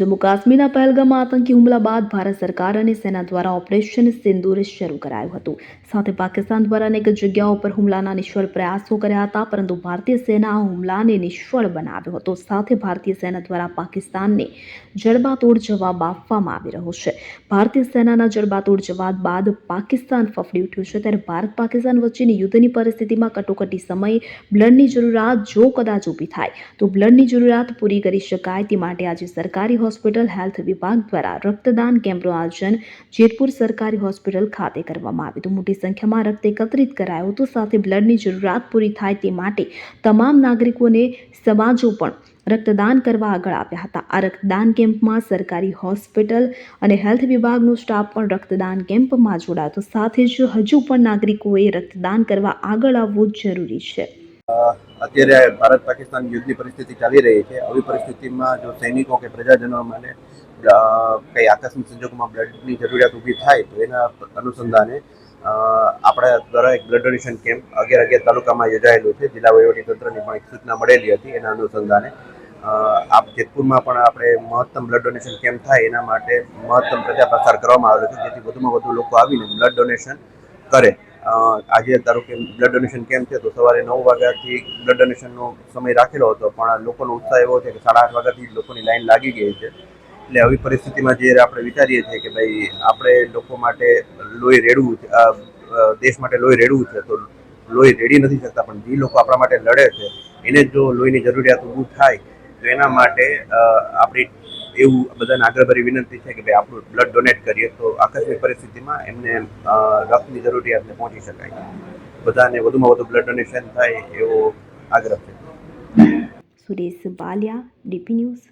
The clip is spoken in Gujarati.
જમ્મુ કાશ્મીરના પહેલગામમાં આતંકી હુમલા બાદ ભારત સરકાર અને સેના દ્વારા ઓપરેશન સિંદૂર શરૂ કરાયું હતું. સાથે પાકિસ્તાન દ્વારા અનેક જગ્યાઓ પર હુમલાના નિષ્ફળ પ્રયાસો કર્યા હતા, પરંતુ ભારતીય સેના આ હુમલાને નિષ્ફળ બનાવ્યો હતો. સાથે ભારતીય સેના દ્વારા પાકિસ્તાનને જડબાતોડ જવાબ આપવામાં આવી રહ્યો છે. ભારતીય સેનાના જડબાતોડ જવાબ બાદ પાકિસ્તાન ફફડી ઉઠ્યું છે. ત્યારે ભારત પાકિસ્તાન વચ્ચેની યુદ્ધની પરિસ્થિતિમાં કટોકટી સમયે બ્લડની જરૂરિયાત જો કદાચ ઊભી થાય, તો બ્લડની જરૂરિયાત પૂરી કરી શકાય તે માટે આજે સરકારી હોસ્પિટલ હેલ્થ વિભાગ દ્વારા રક્તદાન કેમ્પનું આયોજન જેતપુર સરકારી હોસ્પિટલ ખાતે કરવામાં આવ્યું હતું. મોટી સંખ્યામાં રક્ત એકત્રિત કરાયું હતું. સાથે બ્લડની જરૂરિયાત પૂરી થાય તે માટે તમામ નાગરિકોને સમાજો પણ રક્તદાન કરવા આગળ આવ્યા હતા. આ રક્તદાન કેમ્પમાં સરકારી હોસ્પિટલ અને હેલ્થ વિભાગનો સ્ટાફ પણ રક્તદાન કેમ્પમાં જોડાયો હતો. સાથે જ હજુ પણ નાગરિકોએ રક્તદાન કરવા આગળ આવવું જરૂરી છે. અત્યારે ભારત પાકિસ્તાન યુદ્ધની પરિસ્થિતિ ચાલી રહી છે. આવી પરિસ્થિતિમાં જો સૈનિકો કે પ્રજાજનો માટે કંઈ આકસ્મિક સંજોગોમાં બ્લડની જરૂરિયાત ઊભી થાય, તો એના અનુસંધાને આપણા દ્વારા એક બ્લડ ડોનેશન કેમ્પ અગિયાર અગિયાર તાલુકામાં યોજાયેલું છે. જિલ્લા વહીવટીતંત્રની પણ એક સૂચના મળેલી હતી. એના અનુસંધાને આપ જેતપુરમાં પણ આપણે મહત્તમ બ્લડ ડોનેશન કેમ્પ થાય, એના માટે મહત્તમ પ્રચાર પ્રસાર કરવામાં આવેલો છે. જેથી વધુમાં વધુ લોકો આવીને બ્લડ ડોનેશન કરે. આજે ધારો કે બ્લડ ડોનેશન કેમ્પ છે, તો સવારે નવ વાગ્યાથી બ્લડ ડોનેશનનો સમય રાખેલો હતો, પણ લોકોનો ઉત્સાહ એવો છે કે સાડા આઠ વાગ્યાથી લોકોની લાઈન લાગી ગઈ છે. એટલે આવી પરિસ્થિતિમાં જે આપણે વિચારીએ છીએ કે ભાઈ, આપણે લોકો માટે લોહી રેડવું છે દેશ માટે લોહી રેડવું છે, તો લોહી રેડી નથી શકતા, પણ જે લોકો આપણા માટે લડે છે, એને જો લોહીની જરૂરિયાત ઊભું થાય, તો એના માટે આપણી એવું બધાને આગ્રહભરી વિનંતી છે કે ભાઈ આપણું બ્લડ ડોનેટ કરીએ તો આકસ્મિક પરિસ્થિતિમાં એમને રક્તની જરૂરિયાતને પહોંચી શકાય. બધાને વધુમાં વધુ બ્લડ ડોનેશન થાય એવો આગ્રહ છે. Suresh Baliya, DP news